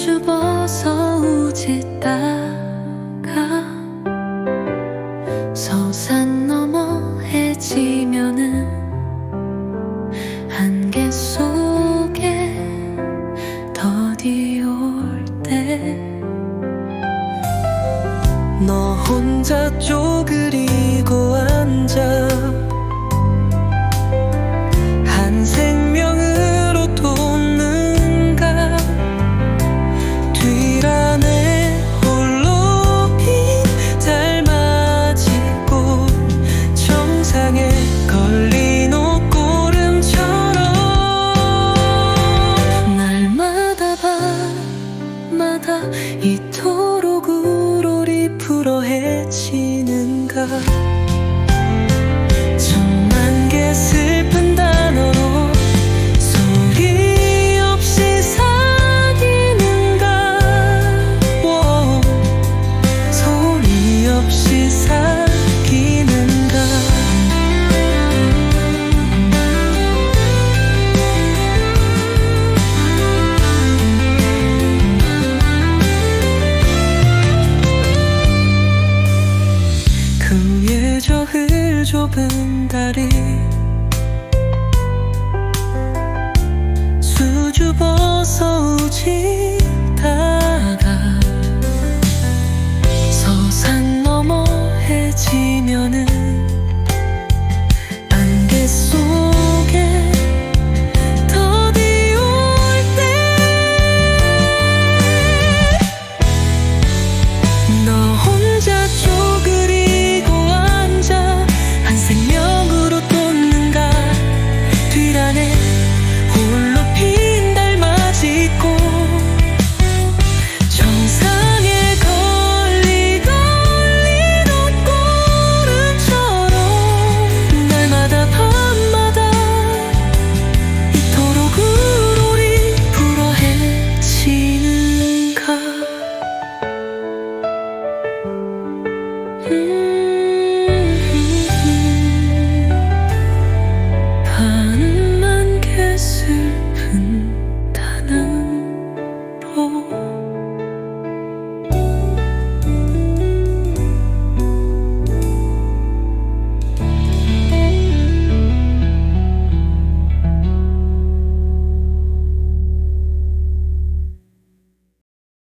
자주 벗어오지다가 서산 넘어 해지면은 안개 속에 더디올 때 너 혼자 쪼그리고 앉아 허해지는가 천만 개 슬. 좁은 다리. 수줍어서 우지다가 서산 넘어 해지면은